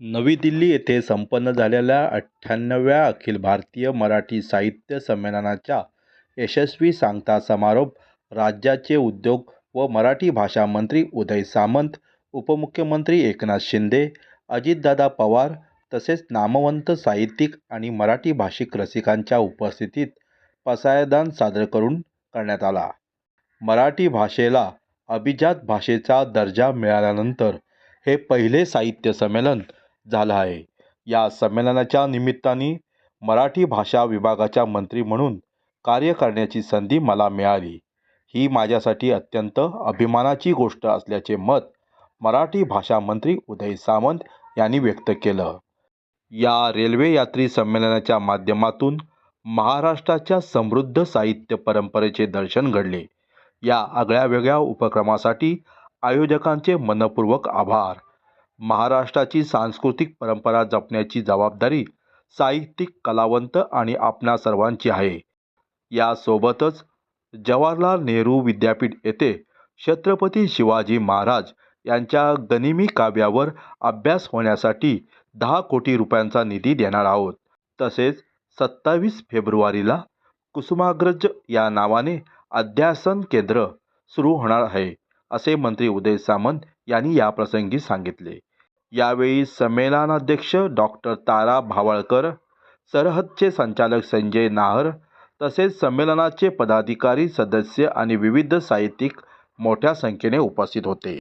नवी दिल्ली येथे संपन्न झालेल्या अठ्ठ्याण्णव्या अखिल भारतीय मराठी साहित्य संमेलनाचा यशस्वी सांगता समारोप राज्याचे उद्योग व मराठी भाषा मंत्री उदय सामंत उपमुख्यमंत्री एकनाथ शिंदे अजितदादा पवार तसेच नामवंत साहित्यिक आणि मराठी भाषिक रसिकांच्या उपस्थितीत पसायदान सादर करून करण्यात आला. मराठी भाषेला अभिजात भाषेचा दर्जा मिळाल्यानंतर हे पहिले साहित्य संमेलन झालं आहे. या संमेलनाच्या निमित्ताने मराठी भाषा विभागाच्या मंत्री म्हणून कार्य करण्याची संधी मला मिळाली. ही माझ्यासाठी अत्यंत अभिमानाची गोष्ट असल्याचे मत मराठी भाषा मंत्री उदय सामंत यांनी व्यक्त केलं. या रेल्वे यात्री संमेलनाच्या माध्यमातून महाराष्ट्राच्या समृद्ध साहित्य परंपरेचे दर्शन घडले. या आगळ्या वेगळ्या उपक्रमासाठी आयोजकांचे मनपूर्वक आभार. महाराष्ट्राची सांस्कृतिक परंपरा जपण्याची जबाबदारी साहित्यिक कलावंत आणि आपणा सर्वांची आहे. यासोबतच जवाहरलाल नेहरू विद्यापीठ येथे छत्रपती शिवाजी महाराज यांच्या गनिमी काव्यावर अभ्यास होण्यासाठी दहा कोटी रुपयांचा निधी देणार आहोत. तसेच सत्तावीस फेब्रुवारीला कुसुमाग्रज या नावाने अध्यासन केंद्र सुरू होणार आहे असे मंत्री उदय सामंत यांनी याप्रसंगी सांगितले. यावेळी संमेलनाध्यक्ष डॉक्टर तारा भावळकर सरहदचे संचालक संजय नाहर तसेच संमेलनाचे पदाधिकारी सदस्य आणि विविध साहित्यिक मोठ्या संख्येने उपस्थित होते.